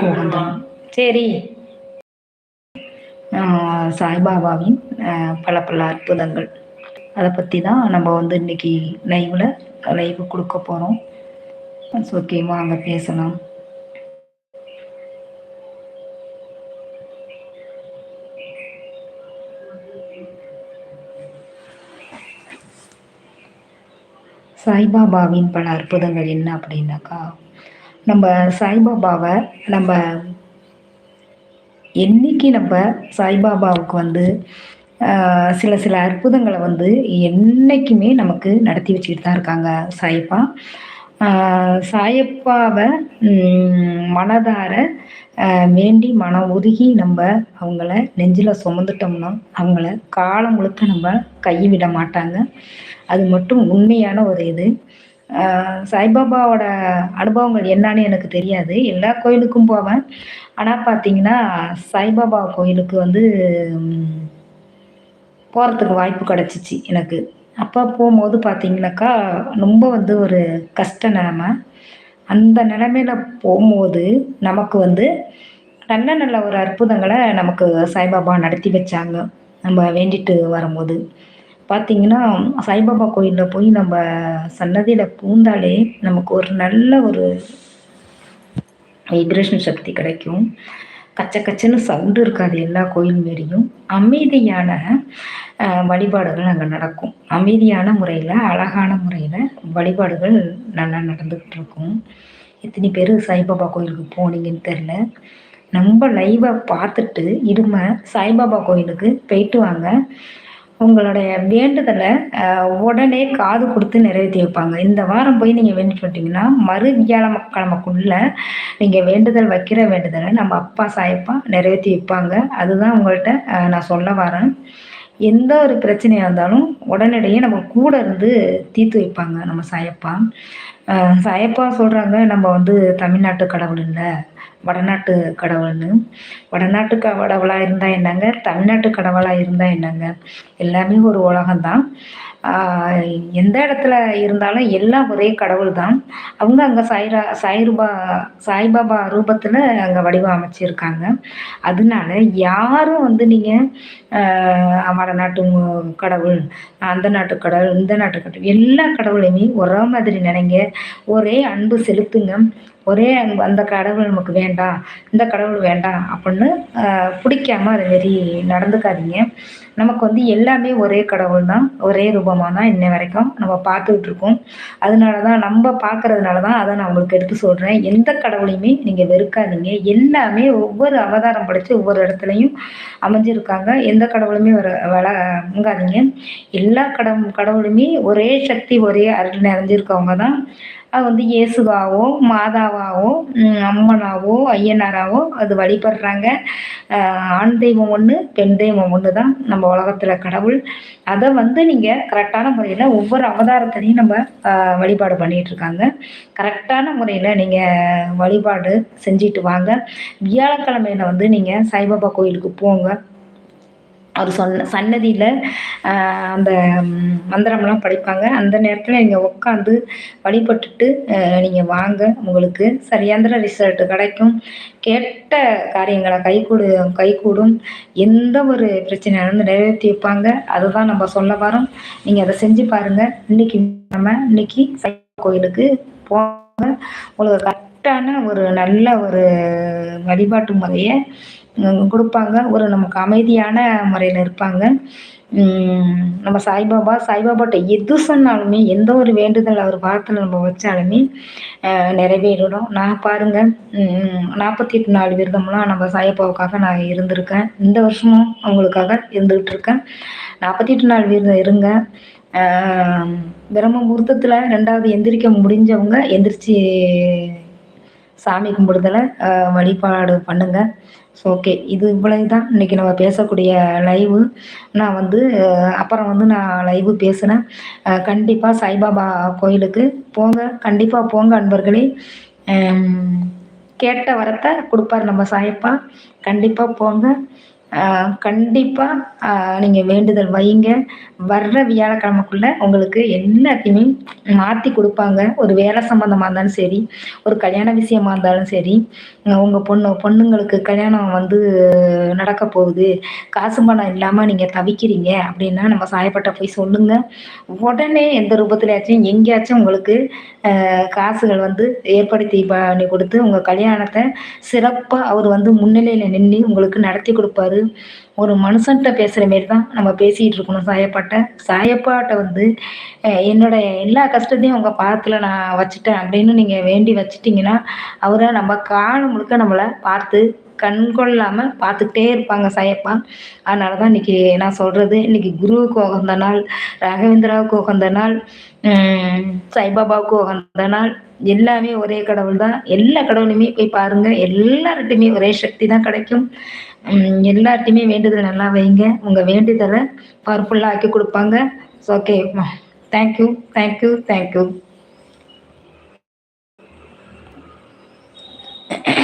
அருளுக்கு சரி. சாய்பாபாவின் பல பல அற்புதங்கள். அதை பற்றி தான் நம்ம வந்து இன்னைக்கு லைவில் லைவ் கொடுக்க போகிறோம் ஓகேமா அங்கே பேசலாம். சாய்பாபாவின் பல அற்புதங்கள் என்ன அப்படின்னாக்கா நம்ம சாய்பாபாவை நம்ம என்னைக்கு நம்ம சாய்பாபாவுக்கு வந்து சில சில அற்புதங்களை வந்து என்றைக்குமே நமக்கு நடத்தி வச்சுக்கிட்டு தான் இருக்காங்க சாயப்பா. சாயப்பாவை மனதார வேண்டி மனம் ஒதுகி நம்ம அவங்கள நெஞ்சில் சுமந்துட்டோம்னா அவங்கள காலம் முழுக்க நம்ம கைவிட மாட்டாங்க. அது மட்டும் உண்மையான ஒரு இது. சாய்பாபாவோட அனுபவங்கள் என்னன்னு எனக்கு தெரியாது. எல்லா கோயிலுக்கும் போவேன். ஆனால் பார்த்தீங்கன்னா சாய்பாபா கோயிலுக்கு வந்து போகிறதுக்கு வாய்ப்பு கிடச்சிச்சு எனக்கு. அப்போ போகும்போது பார்த்தீங்கன்னாக்கா ரொம்ப வந்து ஒரு கஷ்ட நிலமை. அந்த நிலமையில போகும்போது நமக்கு வந்து நல்ல நல்ல ஒரு அற்புதங்களை நமக்கு சாய்பாபா நடத்தி வச்சாங்க. நம்ம வேண்டிட்டு வரும்போது. பார்த்தீங்கன்னா சாய்பாபா கோயிலில் போய் நம்ம சன்னதியில் பூந்தாலே நமக்கு ஒரு நல்ல ஒரு வைப்ரேஷன் சக்தி கிடைக்கும். கச்ச கச்சன்னு சவுண்டு இருக்காது எல்லா கோயில் மாரியும் அமைதியான வழிபாடுகள் அங்கே நடக்கும். அமைதியான முறையில் அழகான முறையில் வழிபாடுகள் நல்லா நடந்துக்கிட்டு இருக்கும். எத்தனை பேர் சாய்பாபா கோயிலுக்கு போனீங்கன்னு தெரில நம்ம லைவை பார்த்துட்டு இடுமை சாய்பாபா கோயிலுக்கு போயிட்டு வாங்க. உங்களுடைய வேண்டுதலை உடனே காது கொடுத்து நிறைவேற்றி வைப்பாங்க இந்த வாரம் போய் நீங்கள் வேண்டிட்டு வந்துட்டீங்கன்னா மறு வியாழக்கிழமைக்குள்ள நீங்கள் வேண்டுதல் வைக்கிற வேண்டுதலை நம்ம அப்பா சாயப்பா நிறைவேற்றி வைப்பாங்க அதுதான் உங்கள்கிட்ட நான் சொல்ல வரேன். எந்த ஒரு பிரச்சனையாக இருந்தாலும் உடனடியே நம்ம கூட இருந்து தீர்த்து வைப்பாங்க நம்ம சாயப்பா. சாயப்பா சொல்கிறாங்க நம்ம வந்து தமிழ்நாட்டு கடவுள் இல்லை வடநாட்டு கடவுள்னு. வடநாட்டு கடவுளாக இருந்தால் என்னங்க? தமிழ்நாட்டு கடவுளாக இருந்தால் என்னங்க? எல்லாமே ஒரு உலகம்தான். எந்த இடத்துல இருந்தாலும் எல்லாம் ஒரே கடவுள் தான் அவங்க அங்கே சாய்ரா சாய்ரூபா சாய்பாபா ரூபத்தில் அங்கே வடிவம் அமைச்சிருக்காங்க. அதனால யாரும் வந்து நீங்கள் வட நாட்டு கடவுள் அந்த நாட்டு கடவுள் இந்த நாட்டு கடவுள் எல்லா கடவுளையுமே ஒரே மாதிரி நினைங்க. ஒரே அன்பு செலுத்துங்க. ஒரே அந்த கடவுள் நமக்கு வேண்டாம் இந்த கடவுள் வேண்டாம் அப்படின்னு பிடிக்காம அது மாரி நடந்துக்காதீங்க. நமக்கு வந்து எல்லாமே ஒரே கடவுள் தான் ஒரே ரூபமாக தான் இன்ன வரைக்கும் நம்ம பார்த்துக்கிட்டு இருக்கோம் அதனால தான் நம்ம பார்க்கறதுனால தான் அதை நான் உங்களுக்கு எடுத்து சொல்கிறேன் எந்த கடவுளையுமே நீங்கள் வெறுக்காதீங்க. எல்லாமே ஒவ்வொரு அவதாரம் படித்து ஒவ்வொரு இடத்துலையும் அமைஞ்சிருக்காங்க. எந்த கடவுளுமே வர வளங்காதீங்க எல்லா கடவு கடவுளுமே ஒரே சக்தி ஒரே அருள் நிறைஞ்சிருக்கவங்க தான் அது வந்து இயேசுவாவோ மாதாவாவோ அம்மனாவோ ஐயனாராவோ அது வழிபடுறாங்க. ஆண் தெய்வம் ஒன்று பெண் தெய்வம் ஒன்று தான் நம்ம உலகத்தில் கடவுள். அதை வந்து நீங்கள் கரெக்டான முறையில் ஒவ்வொரு அவதாரத்திலையும் நம்ம வழிபாடு பண்ணிகிட்டு இருக்காங்க கரெக்டான முறையில் நீங்கள் வழிபாடு செஞ்சுட்டு வாங்க. வியாழக்கிழமையில வந்து நீங்கள் சாய்பாபா கோயிலுக்கு போங்க. அவர் சொன்ன சன்னதியில் அந்த மந்திரம்லாம் படிப்பாங்க. அந்த நேரத்தில் நீங்கள் உட்காந்து வழிபட்டுட்டு நீங்கள் வாங்க. உங்களுக்கு சரியாந்திர ரிசல்ட் கிடைக்கும். கேட்ட காரியங்களை கைகூடு கைகூடும். எந்த ஒரு பிரச்சனையாலும் நிறைவேற்றி வைப்பாங்க அதுதான் நம்ம சொல்ல வரோம். நீங்கள் அதை செஞ்சு பாருங்கள் இன்னைக்கு நம்ம இன்னைக்கு கோயிலுக்கு போங்க. உங்களுக்கு கரெக்டான ஒரு நல்ல ஒரு வழிபாட்டு முறையை கொடுப்பாங்க. ஒரு நமக்கு அமைதியான முறையில் இருப்பாங்க. நம்ம சாய்பாபா சாய்பாபாட்ட எது சொன்னாலுமே எந்த ஒரு வேண்டுதல் அவர் வார்த்தை நம்ம வச்சாலுமே நிறைவேறிடும். நான் பாருங்கள் நாற்பத்தி எட்டு நாலு விரதம்லாம் நம்ம சாய்பாவுக்காக நான் இருந்திருக்கேன். இந்த வருஷமும் அவங்களுக்காக இருந்துகிட்டு இருக்கேன் நாற்பத்தி எட்டு நாள் விரதம் இருங்க. பிரம்ம முகூர்த்தத்தில் ரெண்டாவது எந்திரிக்க முடிஞ்சவங்க எந்திரிச்சு சாமி கும்பிடுதலை வழிபாடு பண்ணுங்கள் ஸோ ஓகே இது இவ்வளவு தான் இன்றைக்கி நம்ம பேசக்கூடிய லைவு நான் வந்து அப்புறம் வந்து நான் லைவு பேசுனேன் கண்டிப்பாக சாய்பாபா கோயிலுக்கு போங்க. கண்டிப்பாக போங்க அன்பர்களே. கேட்ட வரத்தை கொடுப்பார் நம்ம சாயப்பா. கண்டிப்பாக போங்க. கண்டிப்பாக நீங்கள் வேண்டுதல் வைங்க வர்ற வியாழக்கிழமைக்குள்ள உங்களுக்கு எல்லாத்தையுமே மாற்றி கொடுப்பாங்க. ஒரு வேலை சம்மந்தமாக இருந்தாலும் சரி ஒரு கல்யாண விஷயமா இருந்தாலும் சரி உங்கள் பொண்ணு பொண்ணுங்களுக்கு கல்யாணம் வந்து நடக்க போகுது. காசு பணம் இல்லாமல் நீங்கள் தவிக்கிறீங்க அப்படின்னா நம்ம சாயப்பட்ட போய் சொல்லுங்கள் உடனே எந்த ரூபத்துலையாச்சும் எங்கேயாச்சும் உங்களுக்கு காசுகள் வந்து ஏற்படுத்தி பண்ணி கொடுத்து உங்கள் கல்யாணத்தை சிறப்பாக அவர் வந்து முன்னிலையில் நின்று உங்களுக்கு நடத்தி கொடுப்பாரு. ஒரு மனுஷன்கிட்ட பேசுகிற மாரி தான் நம்ம பேசிகிட்டு இருக்கணும். சாயப்பாட்டை சாயப்பாட்டை வந்து என்னோடைய எல்லா கஷ்டத்தையும் உங்கள் பாதத்தில் நான் வச்சுட்டேன். அப்படின்னு நீங்கள் வேண்டி வச்சுட்டிங்கன்னா அவரை நம்ம காலம் முழுக்க நம்மளை பார்த்து கண் கொள்ளாமல் பார்த்துக்கிட்டே இருப்பாங்க சாயப்பா. அதனால தான் இன்றைக்கி நான் சொல்கிறது இன்றைக்கி குருவுக்கு உகந்த நாள் ராகவேந்திராவுக்கு உகந்த நாள் சாய்பாபாவுக்கு உகந்த நாள். எல்லாமே ஒரே கடவுள் தான் எல்லா கடவுளையுமே போய் பாருங்கள் எல்லார்ட்டையுமே ஒரே சக்தி தான் கிடைக்கும். எல்லார்ட்டையுமே வேண்டுதல் நல்லா வைங்க. உங்கள் வேண்டுதலை பவர்ஃபுல்லாக ஆக்கி கொடுப்பாங்க. So okay thank you thank you thank you